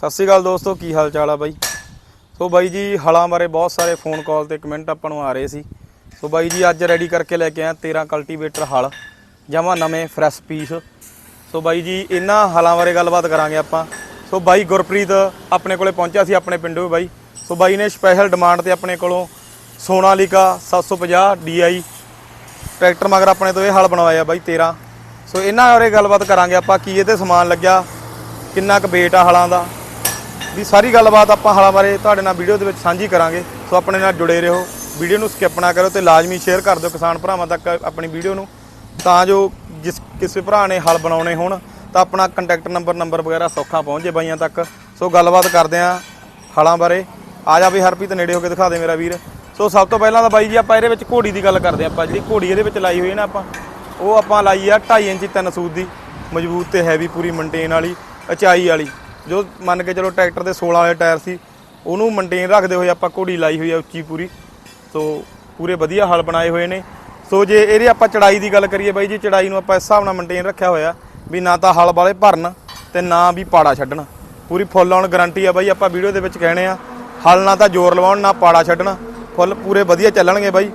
ਸਤਿ ਸ਼੍ਰੀ ਅਕਾਲ ਦੋਸਤੋ, ਕੀ ਹਾਲ ਚਾਲ ਆ ਬਾਈ? ਸੋ ਬਾਈ ਜੀ, ਹਲਾਂ ਬਾਰੇ ਬਹੁਤ ਸਾਰੇ ਫੋਨ ਕਾਲ ਤੇ ਕਮੈਂਟ ਆਪਾਂ ਨੂੰ ਆ ਰਹੇ ਸੀ। ਸੋ ਬਾਈ ਜੀ, ਅੱਜ ਰੈਡੀ ਕਰਕੇ ਲੈ ਕੇ ਆਇਆ 13 ਕਲਟੀਵੇਟਰ ਹਲ, ਜਮਾ ਨਵੇਂ ਫਰੈਸ਼ ਪੀਸ ਸੋ ਬਾਈ ਜੀ, ਇਹਨਾਂ ਹਲਾਂ ਬਾਰੇ ਗੱਲਬਾਤ ਕਰਾਂਗੇ ਆਪਾਂ। ਸੋ ਬਾਈ ਗੁਰਪ੍ਰੀਤ ਆਪਣੇ ਕੋਲੇ ਪਹੁੰਚਿਆ ਸੀ ਆਪਣੇ ਪਿੰਡੋਂ ਬਾਈ। ਸੋ ਬਾਈ ਨੇ ਸਪੈਸ਼ਲ ਡਿਮਾਂਡ ਤੇ ਆਪਣੇ ਕੋਲੋਂ ਸੋਨਾਲੀਕਾ 750 DI ਟਰੈਕਟਰ ਮਗਰ ਆਪਣੇ ਤੋਂ ਇਹ ਹਲ ਬਣਵਾਇਆ ਬਾਈ 13 ਸੋ ਇਹਨਾਂ ਬਾਰੇ ਗੱਲਬਾਤ ਕਰਾਂਗੇ ਆਪਾਂ, ਕੀ ਇਹ ਤੇ ਸਮਾਨ ਲੱਗਿਆ, ਕਿੰਨਾ ਕੁ weight ਆ ਹਲਾਂ ਦਾ। ਵੀ ਸਾਰੀ ਗੱਲਬਾਤ ਆਪਾਂ ਹਲਾਂ ਬਾਰੇ ਤੁਹਾਡੇ ਨਾਲ ਵੀਡੀਓ ਦੇ ਵਿੱਚ ਸਾਂਝੀ ਕਰਾਂਗੇ। ਸੋ ਆਪਣੇ ਨਾਲ ਜੁੜੇ ਰਹੋ। ਵੀਡੀਓ ਨੂੰ ਸਕਿਪ ਨਾ ਕਰੋ ਤੇ ਲਾਜ਼ਮੀ ਸ਼ੇਅਰ ਕਰ ਦਿਓ ਕਿਸਾਨ ਭਰਾਵਾਂ ਤੱਕ ਆਪਣੀ ਵੀਡੀਓ ਨੂੰ। ਤਾਂ ਜੋ ਜਿਸ ਕਿਸੇ ਭਰਾ ਨੇ ਹਲ ਬਣਾਉਣੇ ਹੋਣ, ਤਾਂ ਆਪਣਾ ਕੰਟੈਕਟ ਨੰਬਰ ਨੰਬਰ ਵਗੈਰਾ ਸੌਖਾ ਪਹੁੰਚ ਜੇ ਬਾਈਆਂ ਤੱਕ। ਸੋ ਗੱਲਬਾਤ ਕਰਦੇ ਆਂ ਹਲਾਂ ਬਾਰੇ। ਆ ਜਾ ਵੀ ਹਰਪ੍ਰੀਤ, ਨੇੜੇ ਹੋ ਕੇ ਦਿਖਾ ਦੇ ਮੇਰਾ ਵੀਰ। ਸੋ ਸਭ ਤੋਂ ਪਹਿਲਾਂ ਤਾਂ ਬਾਈ ਜੀ, ਆਪਾਂ ਇਹਦੇ ਵਿੱਚ ਘੋੜੀ ਦੀ ਗੱਲ ਕਰਦੇ ਆਂ ਆਪਾਂ ਜਿਹੜੀ ਘੋੜੀ ਇਹਦੇ ਵਿੱਚ ਲਾਈ ਹੋਈ ਹੈ ਨਾ ਆਪਾਂ। ਉਹ ਆਪਾਂ ਲਾਈ ਆ 2.5 ਇੰਚ ਤਿੰਨ ਸੂਤ ਦੀ। ਮਜ਼ਬੂਤ ਤੇ ਹੈਵੀ ਪੂਰੀ ਮੇਨਟੇਨ ਵਾਲੀ, ਉਚਾਈ ਵਾਲੀ। ਜੋ ਮੰਨ ਕੇ ਚਲੋ ਟਰੈਕਟਰ ਦੇ 16 ਵਾਲੇ ਟਾਇਰ ਸੀ, ਉਹਨੂੰ ਮੇਨਟੇਨ ਰੱਖਦੇ ਹੋਏ ਆਪਾਂ ਘੋੜੀ ਲਾਈ ਹੋਈ ਆ ਉੱਚੀ ਪੂਰੀ। ਸੋ ਪੂਰੇ ਵਧੀਆ ਹਲ ਬਣਾਏ ਹੋਏ ਨੇ। ਸੋ ਜੇ ਇਹਦੇ ਆਪਾਂ ਚੜਾਈ ਦੀ ਗੱਲ ਕਰੀਏ ਬਾਈ, ਜੀ ਚੜਾਈ ਨੂੰ ਆਪਾਂ ਇਸ ਹਿਸਾਬ ਨਾਲ ਮੇਨਟੇਨ ਰੱਖਿਆ ਹੋਇਆ ਵੀ ਨਾ ਤਾਂ ਹਲ ਵਾਲੇ ਭਰਨ ਤੇ ਨਾ ਵੀ ਪਾੜਾ ਛੱਡਣ। ਪੂਰੀ ਫੁੱਲ ਆਉਣ ਗਾਰੰਟੀ ਆ ਬਾਈ, ਆਪਾਂ ਵੀਡੀਓ ਦੇ ਵਿੱਚ ਕਹਿਣੇ ਆ, ਹਲ ਨਾ ਤਾਂ ਜ਼ੋਰ ਲਵਾਉਣ, ਨਾ ਪਾੜਾ ਛੱਡਣ। ਫੁੱਲ ਪੂਰੇ ਵਧੀਆ ਚੱਲਣਗੇ ਬਾਈ।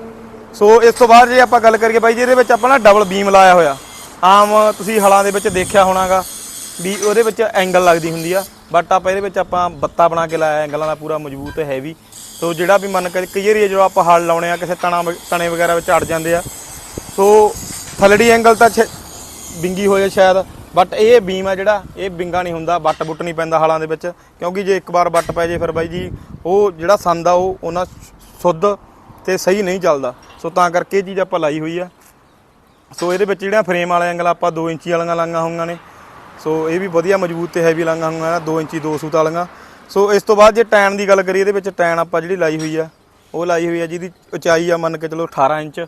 ਸੋ ਇਸ ਤੋਂ ਬਾਅਦ ਜੇ ਆਪਾਂ ਗੱਲ ਕਰੀਏ ਬਾਈ ਜੀ ਇਹਦੇ ਵਿੱਚ ਆਪਾਂ ਨਾ ਡਬਲ ਬੀਮ ਲਾਇਆ ਹੋਇਆ। ਆਮ ਤੁਸੀਂ ਹਲਾਂ ਦੇ ਵਿੱਚ ਦੇਖਿਆ ਹੋਣਾਗਾ। ਵੀ ਉਹਦੇ ਵਿੱਚ ਐਂਗਲ ਲੱਗਦੀ ਹੁੰਦੀ ਆ ਬਟ ਆਪਾਂ ਇਹਦੇ ਵਿੱਚ ਆਪਾਂ ਬੱਤਾ ਬਣਾ ਕੇ ਲਾਇਆ ਐਂਗਲਾਂ ਦਾ ਪੂਰਾ ਮਜ਼ਬੂਤ ਹੈ ਹੈਵੀ ਸੋ ਜਿਹੜਾ ਵੀ ਮਨ ਕਰੇ ਕਈ ਵਾਰੀ ਜਦੋਂ ਆਪਾਂ ਹਲ ਲਾਉਣੇ ਆ, ਕਿਸੇ ਤਣਾ ਤਣੇ ਵਗੈਰਾ ਵਿੱਚ ਅੜ ਜਾਂਦੇ ਆ, ਸੋ ਥਲੜੀ ਐਂਗਲ ਤਾਂ ਛੇ- ਬਿੰਗੀ ਹੋਏ ਸ਼ਾਇਦ ਬਟ ਇਹ ਬੀਮ ਆ ਜਿਹੜਾ, ਇਹ ਬਿੰਗਾ ਨਹੀਂ ਹੁੰਦਾ ਬੱਟ ਬੁੱਟ ਨਹੀਂ ਪੈਂਦਾ ਹਲਾਂ ਦੇ ਵਿੱਚ, ਕਿਉਂਕਿ ਜੇ ਇੱਕ ਵਾਰ ਬੱਟ ਪੈ ਜੇ ਫਿਰ ਬਾਈ ਜੀ, ਉਹ ਜਿਹੜਾ ਸੰਦ ਆ, ਉਹ, ਉਹਨਾਂ ਸ਼ੁੱਧ ਤੇ ਸਹੀ ਨਹੀਂ ਚੱਲਦਾ। ਸੋ ਤਾਂ ਕਰਕੇ ਇਹ ਚੀਜ਼ ਆਪਾਂ ਲਾਈ ਹੋਈ ਆ। ਸੋ ਇਹਦੇ ਵਿੱਚ ਜਿਹੜੀਆਂ ਫਰੇਮ ਵਾਲੇ ਐਂਗਲ ਆਪਾਂ 2 ਇੰਚੀ ਵਾਲੀਆਂ ਲਾਈਆਂ ਹੋਈਆਂ ਨੇ ਸੋ ਇਹ ਵੀ ਵਧੀਆ ਮਜ਼ਬੂਤ ਤੇ ਹੈਵੀ ਲਾਈਆਂ ਹੋਈਆਂ 2 ਇੰਚੀ 2 ਸੂਤ ਵਾਲੀਆਂ। ਸੋ ਇਸ ਤੋਂ ਬਾਅਦ ਜੇ ਟੈਨ ਦੀ ਗੱਲ ਕਰੀਏ, ਇਹਦੇ ਵਿੱਚ ਟੈਨ ਆਪਾਂ ਜਿਹੜੀ ਲਾਈ ਹੋਈ ਆ, ਉਹ ਲਾਈ ਹੋਈ ਆ ਜਿਹਦੀ ਉਚਾਈ ਆ ਮੰਨ ਕੇ ਚਲੋ 18 ਇੰਚ,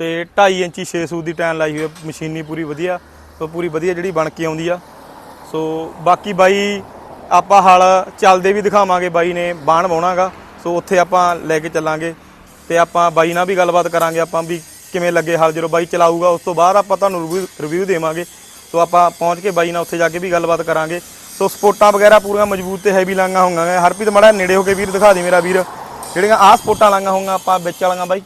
ਤੇ 2.5 ਇੰਚੀ 6 ਸੂਤ ਦੀ ਟੈਨ ਲਾਈ ਹੋਈ ਆ, ਮਸ਼ੀਨੀ ਪੂਰੀ ਵਧੀਆ, ਸੋ ਪੂਰੀ ਵਧੀਆ ਜਿਹੜੀ ਬਣ ਕੇ ਆਉਂਦੀ ਆ। ਸੋ ਬਾਕੀ ਬਾਈ, ਆਪਾਂ ਹਲ ਚੱਲਦੇ ਵੀ ਦਿਖਾਵਾਂਗੇ ਬਾਈ ਨੇ, ਬਾਣ ਵਾਉਣਾਗਾ, ਸੋ ਉੱਥੇ ਆਪਾਂ ਲੈ ਕੇ ਚੱਲਾਂਗੇ, ਤੇ ਆਪਾਂ ਬਾਈ ਨਾਲ ਵੀ ਗੱਲਬਾਤ ਕਰਾਂਗੇ, ਆਪਾਂ ਵੀ ਕਿਵੇਂ ਲੱਗੇ ਹਲ, ਜਦੋਂ ਬਾਈ ਚਲਾਊਗਾ, ਉਸ ਤੋਂ ਬਾਅਦ ਆਪਾਂ ਤੁਹਾਨੂੰ ਰਿਵਿਊ ਰਿਵਿਊ ਦੇਵਾਂਗੇ। ਸੋ ਆਪਾਂ ਪਹੁੰਚ ਕੇ ਬਾਈ ਨਾਲ ਉੱਥੇ ਜਾ ਕੇ ਵੀ ਗੱਲਬਾਤ ਕਰਾਂਗੇ। ਸੋ ਸਪੋਰਟਾਂ ਵਗੈਰਾ ਪੂਰੀਆਂ ਮਜ਼ਬੂਤ ਤੇ ਹੈਵੀ ਲਾਂਗਾ ਹੋਣਗੀਆਂ ਹਰਪ੍ਰੀਤ, ਮੜਾ ਨੇੜੇ ਹੋ ਕੇ ਵੀਰ ਦਿਖਾ ਦੇ ਮੇਰਾ ਵੀਰ। ਜਿਹੜੀਆਂ ਆਹ ਸਪੋਰਟਾਂ ਲਾਂਗਾ ਹੋਣਗੀਆਂ ਆਪਾਂ, ਵਿੱਚ ਵਾਲੀਆਂ ਬਾਈ।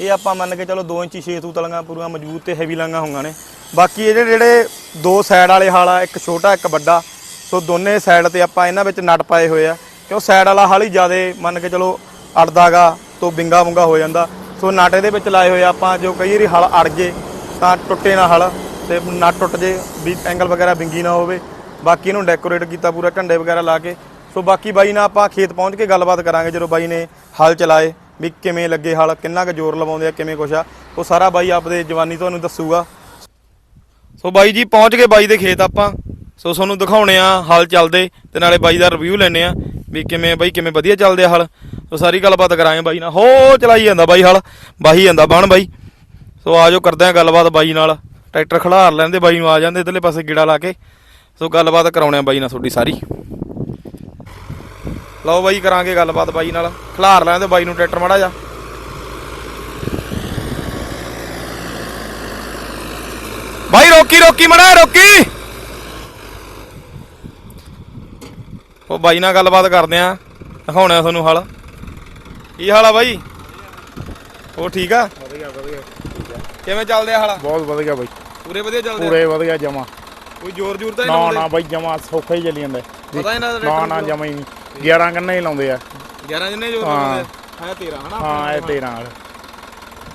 ਇਹ ਆਪਾਂ ਮੰਨ ਕੇ ਚਲੋ 2 ਇੰਚੀ 6 ਸੂਤ ਵਾਲੀਆਂ ਪੂਰੀਆਂ ਮਜ਼ਬੂਤ ਤੇ ਹੈਵੀ ਲਾਂਗਾ ਹੋਣਗੀਆਂ ਨੇ। ਬਾਕੀ ਇਹ ਜਿਹੜੇ ਦੋ ਸਾਈਡ ਵਾਲੇ ਹਲ ਆ, ਇੱਕ ਛੋਟਾ, ਇੱਕ ਵੱਡਾ। ਸੋ ਦੋਨੇ ਸਾਈਡ ਤੇ ਆਪਾਂ ਇਹਨਾਂ ਵਿੱਚ ਨਟ ਪਾਏ ਹੋਏ ਆ। ਕਿਉਂ ਸਾਈਡ ਵਾਲਾ ਹਲ ਹੀ ਜ਼ਿਆਦੇ ਮੰਨ ਕੇ ਚਲੋ ਅੜਦਾਗਾ ਤੋਂ ਬਿੰਗਾ ਬੁੰਗਾ ਹੋ ਜਾਂਦਾ। ਸੋ ਨਟ ਇਹਦੇ ਵਿੱਚ ਲਾਏ ਹੋਏ ਆਪਾਂ, ਜੋ ਕਈ ਵਾਰੀ ਹਲ ਅੜ ਗਏ ਤਾਂ ਟੁੱਟੇ ਨਾ ਹਲ। ਤੇ ਨਟ ਟੁੱਟ ਜੇ, ਵੀ ਐਂਗਲ ਵਗੈਰਾ ਵਿੰਗੀ ਨਾ ਹੋਵੇ। ਬਾਕੀ ਇਹਨੂੰ ਡੈਕੋਰੇਟ ਕੀਤਾ ਪੂਰਾ ਝੰਡੇ ਵਗੈਰਾ ਲਾ ਕੇ। ਸੋ ਬਾਕੀ ਬਾਈ ਨਾਲ ਆਪਾਂ ਖੇਤ ਪਹੁੰਚ ਕੇ ਗੱਲਬਾਤ ਕਰਾਂਗੇ, ਜਦੋਂ ਬਾਈ ਨੇ ਹਲ ਚਲਾਏ, ਵੀ ਕਿਵੇਂ ਲੱਗੇ ਹਲ, ਕਿੰਨਾ ਕੁ ਜ਼ੋਰ ਲਵਾਉਂਦੇ ਆ, ਕਿਵੇਂ ਕੁਛ ਆ। ਉਹ ਸਾਰਾ ਬਾਈ ਆਪਦੇ ਜਵਾਨੀ ਤੁਹਾਨੂੰ ਦੱਸੂਗਾ। ਸੋ ਬਾਈ ਜੀ, ਪਹੁੰਚ ਗਏ ਬਾਈ ਦੇ ਖੇਤ ਆਪਾਂ। ਸੋ ਤੁਹਾਨੂੰ ਦਿਖਾਉਣੇ ਆ ਹਲ ਚੱਲਦੇ, ਤੇ ਨਾਲੇ ਬਾਈ ਦਾ ਰਿਵਿਊ ਲੈਣੇ ਆ, ਵੀ ਕਿਵੇਂ ਬਾਈ, ਕਿਵੇਂ ਵਧੀਆ ਚੱਲਦੇ ਆ ਹਲ। ਸੋ ਸਾਰੀ ਗੱਲਬਾਤ ਕਰਾਂਗੇ ਬਾਈ ਨਾਲ। ਹੋ, ਚਲਾਈ ਜਾਂਦਾ ਬਾਈ ਹਲ, ਬਾਹੀ ਜਾਂਦਾ ਬਣ ਬਾਈ। ਸੋ ਆਜੋ ਕਰਦੇ ਆ ਗੱਲਬਾਤ ਬਾਈ ਨਾਲ। ਟਰੈਕਟਰ ਖੜਾਰ ਲੈਂਦੇ ਬਾਈ ਨੂੰ ਆ ਜਾਂਦੇ ਇਧਰਲੇ ਪਾਸੇ ਗੇੜਾ ਲਾ ਕੇ। ਸੋ ਗੱਲਬਾਤ ਕਰਾਉਣੇ ਆ ਬਾਈ ਨਾਲ ਤੁਹਾਡੀ ਸਾਰੀ। ਲਓ ਬਾਈ ਕਰਾਂਗੇ ਗੱਲਬਾਤ ਬਾਈ ਨਾਲ। ਖਿਲਾਰ ਲੈਂਦੇ ਬਾਈ ਨੂੰ ਟਰੈਕਟਰ ਮੜਾ ਜਾ ਬਾਈ ਰੋਕੀ ਰੋਕੀ ਮੜਾ ਰੋਕੀ। ਉਹ ਬਾਈ ਨਾਲ ਗੱਲਬਾਤ ਕਰਦੇ ਆ। ਦਿਖਾਉਣਾ ਤੁਹਾਨੂੰ ਹਾਲ। ਕੀ ਹਾਲ ਆ ਬਾਈ? ਉਹ ਠੀਕ ਆ? ਵਧੀਆ ਵਧੀਆ। ਕਿਵੇਂ ਚੱਲਦੇ ਆ ਹਾਲ? ਬਹੁਤ ਵਧੀਆ ਬਾਈ। ਪੂਰੇ ਵਧੀਆ ਚੱਲਦੇ ਆ? ਪੂਰੇ ਵਧੀਆ ਜਮਾ। ਕੋਈ ਜ਼ੋਰ ਜ਼ੋਰ ਤਾਂ ਨਾ ਨਹੀਂ ਨਾ ਲਾਉਂਦੇ? ਬਾਈ ਜਮਾ ਸੌਖਾ ਹੀ ਚੱਲੀ ਜਾਂਦਾ। ਪਤਾ ਇਹਨਾਂ ਦਾ ਨਾ ਨਾ ਜਮਾ ਹੀ 11 ਕੰਨੇ ਹੀ ਲਾਉਂਦੇ ਆ। 11 ਜਿੰਨੇ ਜ਼ੋਰ ਹਾਂ। ਲਾਉਂਦੇ ਆ? ਹੈ। 13 ਹਨਾ? ਹਾਂ ਇਹ 13 ਵਾਲੇ।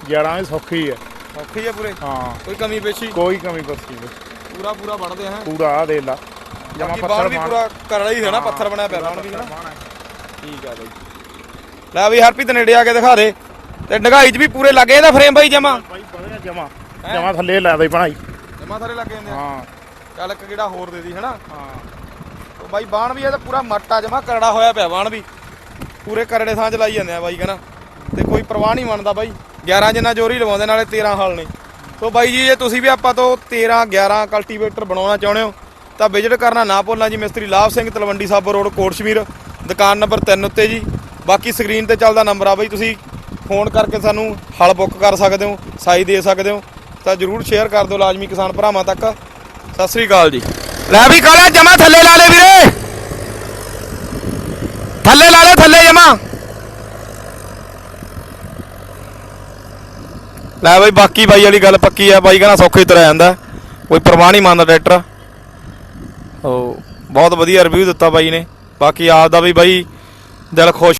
11 ਹੀ ਸੌਖੀ ਹੈ ਔਖੀ ਆ ਪੂਰੇ? ਹਾਂ। ਕੋਈ ਕਮੀ ਪੇਸ਼ੀ? ਕੋਈ ਕਮੀ ਪਸੀ ਨਹੀਂ। ਪੂਰਾ ਪੂਰਾ ਵੜਦੇ ਆ ਹੈਂ। ਪੂਰਾ ਆ ਦੇ ਲਾ। ਜਮਾ ਬਾਕੀ ਬਾਹਰ ਪੱਥਰ ਵੀ ਮਾਰ ਪੂਰਾ ਕਰੜਾ ਹੀ ਹੈ ਨਾ ਪੱਥਰ ਬਣਿਆ ਪਿਆ ਬਾਹਰ ਵੀ ਨਾ ਠੀਕ ਆ ਬਾਈ। ਲੈ ਵੀ ਹਰਪ੍ਰੀਤ ਨੇੜੇ ਆ ਕੇ ਦਿਖਾ ਦੇ। ਤੇ ਢਗਾਈ 'ਚ ਵੀ ਪੂਰੇ ਲੱਗੇ ਇਹਦਾ ਫਰੇਮ ਬਾਈ ਜਮਾ? ਬਾਈ ਵਧੀਆ ਜਮਾ। ਜਮਾ ਥੱਲੇ ਲਾ ਦੇ ਬਣਾਈ ਜਮਾ ਸਾਰੇ ਲੱਗੇ ਜਾਂਦੇ ਆ? ਹਾਂ। ਚੱਲ ਇੱਕ ਕਿਹੜਾ ਹੋਰ ਦੇ ਦੀ ਹਨਾ? ਹਾਂ। ਉਹ ਬਾਈ ਬਾਣ ਵੀ ਇਹਦਾ ਪੂਰਾ ਮੱਟਾ ਜਮਾ ਕਰੜਾ ਹੋਇਆ ਪਿਆ ਬਾਣ ਵੀ। ਪੂਰੇ ਕਰੜੇ ਚ ਲਾਈ ਜਾਂਦੇ ਆ ਬਾਈ ਕਹਿੰਦਾ ਤੇ ਕੋਈ ਪਰਵਾਹ ਨਹੀਂ ਮੰਨਦਾ ਬਾਈ। 11 ਜਿੰਨਾ ਜੋਰੀ ਲਵਾਉਂਦੇ ਨਾਲੇ 13 ਹਾਲ ਨੇ। ਸੋ ਬਾਈ ਜੀ ਜੇ ਤੁਸੀਂ ਵੀ ਆਪਾਂ ਤੋਂ 13 11 ਕਲਟੀਵੇਟਰ ਬਣਾਉਣਾ ਚਾਹੁੰਦੇ ਹੋ ਤਾਂ ਵਿਜ਼ਿਟ ਕਰਨਾ ਨਾ ਭੁੱਲਣਾ ਜੀ ਮਿਸਤਰੀ ਲਾਭ ਸਿੰਘ ਤਲਵੰਡੀ ਸਾਬੋ ਰੋਡ ਕੋਟਸ਼ਮੀਰ। ਦੁਕਾਨ ਨੰਬਰ 3 ਉੱਤੇ ਜੀ। ਬਾਕੀ ਸਕਰੀਨ ਤੇ ਚੱਲਦਾ ਨੰਬਰ ਆ ਬਾਈ ਤੁਸੀਂ ਫੋਨ ਕਰਕੇ ਸਾਨੂੰ ਹਲ ਬੁੱਕ ਕਰ ਸਕਦੇ ਹੋ ਸਾਈ ਦੇ ਸਕਦੇ ਹੋ। ਤਾਂ ਜਰੂਰ ਸ਼ੇਅਰ ਕਰ ਦਿਓ ਲਾਜ਼ਮੀ ਕਿਸਾਨ ਭਰਾਵਾਂ ਤੱਕ। ਸਤਿ ਸ੍ਰੀ ਅਕਾਲ ਜੀ। ਲੈ ਵੀ ਕਾਲਾ ਜਮਾ ਥੱਲੇ ਲਾ ਲੈ ਵੀਰੇ। ਥੱਲੇ ਲਾ ਲੈ, ਥੱਲੇ ਜਮਾ। ਲੈ ਬਈ, ਬਾਕੀ ਬਾਈ ਵਾਲੀ ਗੱਲ ਪੱਕੀ ਆ, ਬਾਈ ਕਹਿੰਦਾ ਸੌਖੇ ਤਰ੍ਹਾਂ ਜਾਂਦਾ। ਕੋਈ ਪਰਵਾਹ ਨਹੀਂ ਮੰਨਦਾ ਟਰੈਕਟਰ। ਉਹ ਬਹੁਤ ਵਧੀਆ ਰਿਵਿਊ ਦਿੱਤਾ ਬਾਈ ਨੇ। ਬਾਕੀ ਆਪ ਦਾ ਵੀ ਬਾਈ ਦਿਲ ਖੁਸ਼